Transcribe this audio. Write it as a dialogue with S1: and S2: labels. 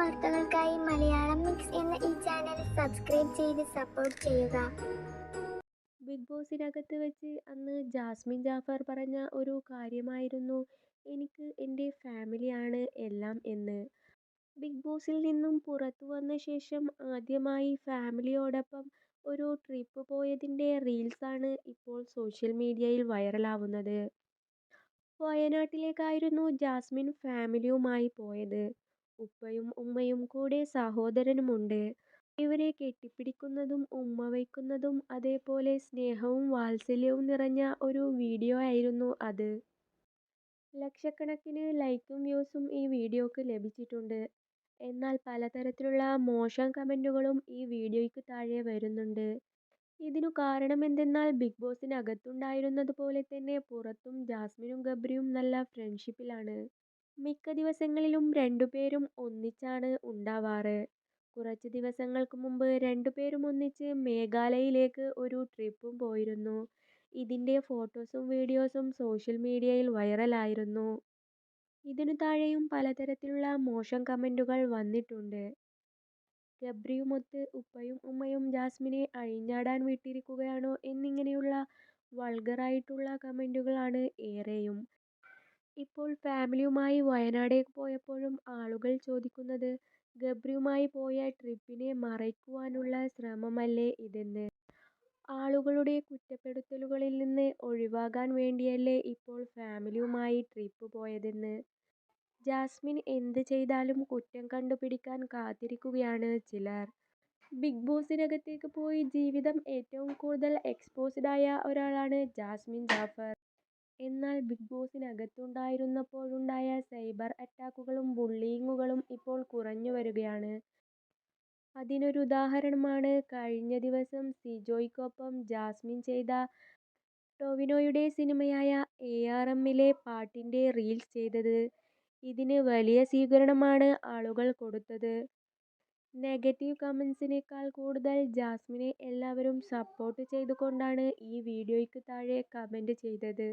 S1: വാർത്തകൾക്കായി മലയാളം മിക്സ് എന്ന ഈ ചാനൽ സബ്സ്ക്രൈബ് ചെയ്ത് സപ്പോർട്ട് ചെയ്യുക.
S2: ബിഗ് ബോസിനകത്ത് വെച്ച് അന്ന് ജാസ്മിൻ ജാഫർ പറഞ്ഞ ഒരു കാര്യമായിരുന്നു. എനിക്ക് എന്റെ ഫാമിലിയാണ് എല്ലാം എന്ന്. ബിഗ് ബോസിൽ നിന്നും പുറത്തു വന്ന ശേഷം ആദ്യമായി ഫാമിലിയോടൊപ്പം ഒരു ട്രിപ്പ് പോയതിന്റെ റീൽസാണ് ഇപ്പോൾ സോഷ്യൽ മീഡിയയിൽ വൈറലാവുന്നത് വയനാട്ടിലേക്കായിരുന്നു ജാസ്മിൻ ഫാമിലിയുമായി പോയത്. ഉപ്പയും ഉമ്മയും കൂടെ സഹോദരനുമുണ്ട് ഇവരെ കെട്ടിപ്പിടിക്കുന്നതും ഉമ്മ വയ്ക്കുന്നതും അതേപോലെ സ്നേഹവും വാത്സല്യവും നിറഞ്ഞ ഒരു വീഡിയോ ആയിരുന്നു അത്. ലക്ഷക്കണക്കിന് ലൈക്കും വ്യൂസും ഈ വീഡിയോക്ക് ലഭിച്ചിട്ടുണ്ട്. എന്നാൽ പലതരത്തിലുള്ള മോശം കമന്റുകളും ഈ വീഡിയോയ്ക്ക് താഴെ വരുന്നുണ്ട്. ഇതിനു കാരണമെന്തെന്നാൽ ബിഗ് ബോസിനകത്തുണ്ടായിരുന്നതുപോലെ തന്നെ പുറത്തും ജാസ്മിനും ഗബ്രിയും നല്ല ഫ്രണ്ട്ഷിപ്പിലാണ്. മിക്ക ദിവസങ്ങളിലും രണ്ടുപേരും ഒന്നിച്ചാണ് ഉണ്ടാവാറ്. കുറച്ച് ദിവസങ്ങൾക്ക് മുമ്പ് രണ്ടുപേരും ഒന്നിച്ച് മേഘാലയയിലേക്ക് ഒരു ട്രിപ്പും പോയിരുന്നു. ഇതിന്റെ ഫോട്ടോസും വീഡിയോസും സോഷ്യൽ മീഡിയയിൽ വൈറലായിരുന്നു. ഇതിനു താഴെയും പലതരത്തിലുള്ള മോശം കമന്റുകൾ വന്നിട്ടുണ്ട്. ഗബ്രിയുമൊത്ത് ഉപ്പയും ഉമ്മയും ജാസ്മിനെ അഴിഞ്ഞാടാൻ വിട്ടിരിക്കുകയാണോ എന്നിങ്ങനെയുള്ള വൾഗറായിട്ടുള്ള കമന്റുകളാണ് ഏറെയും. ഇപ്പോൾ ഫാമിലിയുമായി വയനാടേക്ക് പോയപ്പോഴും ആളുകൾ ചോദിക്കുന്നത് ഗബ്രിയുമായി പോയ ട്രിപ്പിനെ മറയ്ക്കുവാനുള്ള ശ്രമമല്ലേ ഇതെന്ന്. ആളുകളുടെ കുറ്റപ്പെടുത്തലുകളിൽ നിന്ന് ഒഴിവാകാൻ വേണ്ടിയല്ലേ ഇപ്പോൾ ഫാമിലിയുമായി ട്രിപ്പ് പോയതെന്ന്. ജാസ്മിൻ എന്ത് ചെയ്താലും കുറ്റം കണ്ടുപിടിക്കാൻ കാത്തിരിക്കുകയാണ് ചിലർ. ബിഗ് ബോസിനകത്തേക്ക് പോയി ജീവിതം ഏറ്റവും കൂടുതൽ എക്സ്പോസ്ഡ് ആയ ഒരാളാണ് ജാസ്മിൻ ജാഫർ. എന്നാൽ ബിഗ് ബോസിനകത്തുണ്ടായിരുന്നപ്പോഴുണ്ടായ സൈബർ അറ്റാക്കുകളും ബുള്ളിയിങ്ങുകളും ഇപ്പോൾ കുറഞ്ഞു വരികയാണ്. അതിനൊരു ഉദാഹരണമാണ്. കഴിഞ്ഞ ദിവസം സിജോയ്ക്കൊപ്പം ജാസ്മിൻ ചെയ്ത ടൊവിനോയുടെ സിനിമയായ എ ആർ എമ്മിലെ പാട്ടിന്റെ റീൽസ് ചെയ്തത്. ഇതിന് വലിയ സ്വീകരണമാണ് ആളുകൾ കൊടുത്തത്. നെഗറ്റീവ് കമൻസിനേക്കാൾ കൂടുതൽ ജാസ്മിനെ എല്ലാവരും സപ്പോർട്ട് ചെയ്തുകൊണ്ടാണ് ഈ വീഡിയോയ്ക്ക് താഴെ കമന്റ് ചെയ്തത്.